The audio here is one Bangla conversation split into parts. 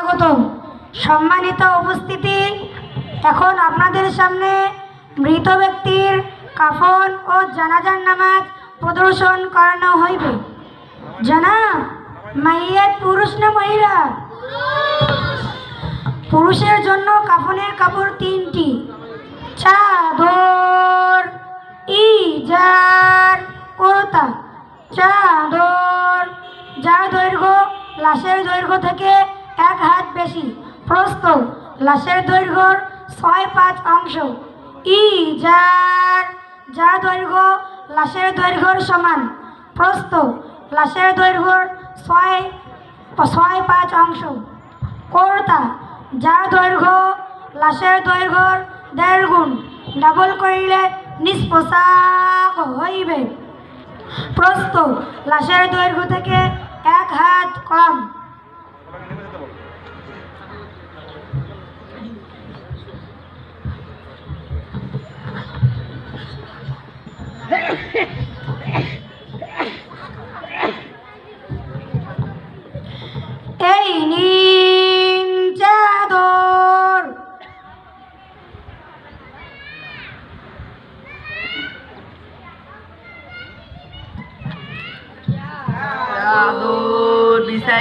স্বাগত সম্মানিত উপস্থিতি। এখন আপনাদের সামনে মৃত ব্যক্তির কাফন ও জানাজার নামাজ প্রদর্শন করানো হইবে। জানা মাইয়াত পুরুষ না মহিলা? পুরুষের জন্য কাফনের কাপড় তিনটি। চাদর, ইজার, কুর্তা। চাদর, যার দৈর্ঘ্য, লাশের দৈর্ঘ্য থেকে বেশি। প্রস্থ, লাশের দৈর্ঘ্যর ছয় পাঁচ অংশ। ইজার যার দৈর্ঘ্য, লাশের দৈর্ঘ্যর সমান। প্রস্থ, লাশের দৈর্ঘ্যর ছয় ছয় পাঁচ অংশ। কর্তা যার দৈর্ঘ্য, লাশের দৈর্ঘ্যর দেড় গুণ। ডাবল করিলে নিষ্পোষাক হইবে। প্রস্থ, লাশের দৈর্ঘ্য থেকে এক হাত কম।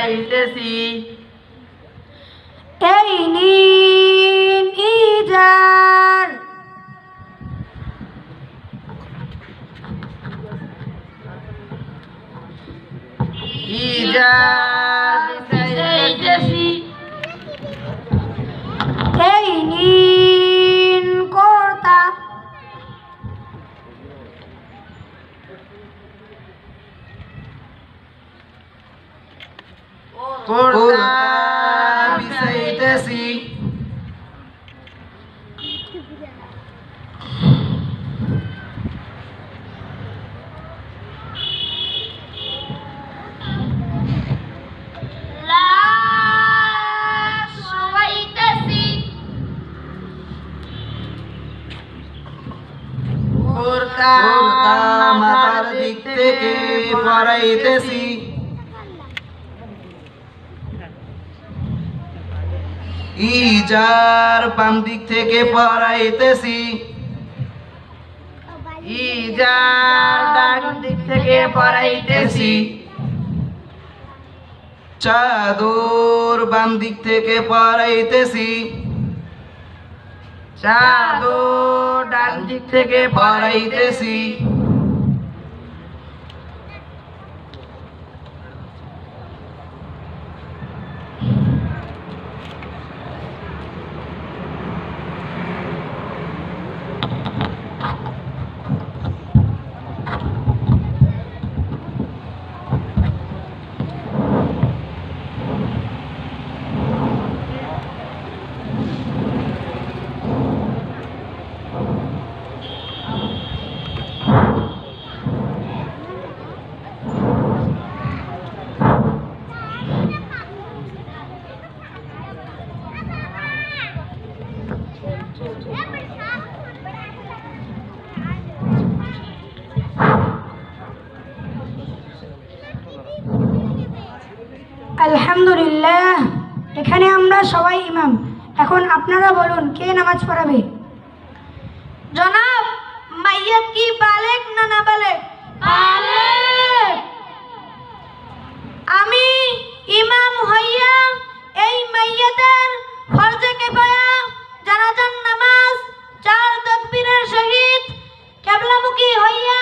বিছাইতেছি এই নিন ইজার ইজার কোরতা বিছাইতেছি কোরতা মাথার দিক থেকে পরাইতেছি ইজার বাম দিক থেকে পরাইতেছি ইজার ডান দিক থেকে পরাইতেছি চাদর বাম দিক থেকে পরাইতেছি চাদর ডান দিক থেকে পরাইতেছি আলহামদুলিল্লাহ। এখানে আমরা সবাই ইমাম। এখন আপনারা বলুন কে নামাজ পড়াবে? জনাব মাইয়াত কি বালেক না না বালেক? আমি ইমাম হইয়া এই মাইয়াতের ফরজে কেফায়া জানাজান নামাজ চার তাকবীরের সহিত কেবলামুখী হইয়া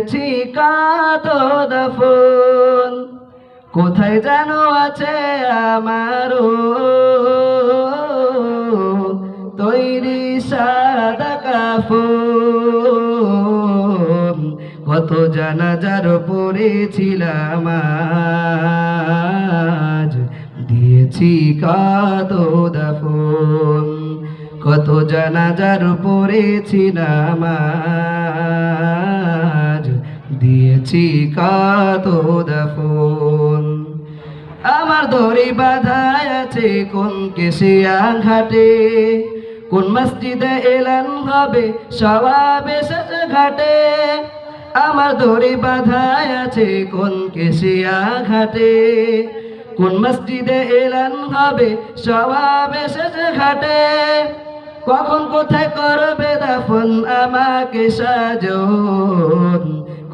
দিয়েছি কত দফন কোথায় যেন আছে আমারও তৈরি সাদা কাফন কত জানাজার পড়েছিলাম আজ, দিয়েছি কত দাফন কত জানাজার পড়েছিলাম আজ। দিয়েছি কত দাফন আমার দড়ি বাধায় আছে কোন কেশিয়া ঘাটে। কোন মসজিদে এলান হবে সবাবে ঘাটে। আমার দড়ি বাধায় আছে কোন কেশিয়া ঘাটে। কোন মসজিদে এলান হবে সবাবে ঘাটে। কখন কোথায় করবে দাফন আমাকে সাজন।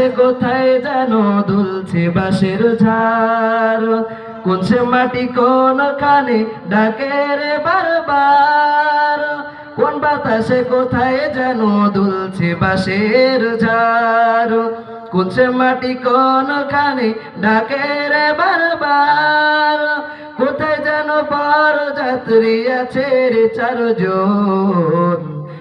বাতাসে কোথায় যেন দুলছে বাঁশের ঝাড়। কোন সে মাটি, কোন খানে ডাকে রে বারবার। কোন বাতাসে কোথায় যেন দুলছে বাঁশের ঝাড়। কোন সে মাটি, কোন খানে ডাকে রে বারবার। কোথায় যেন বড় যাত্রী আছে রে চারজন।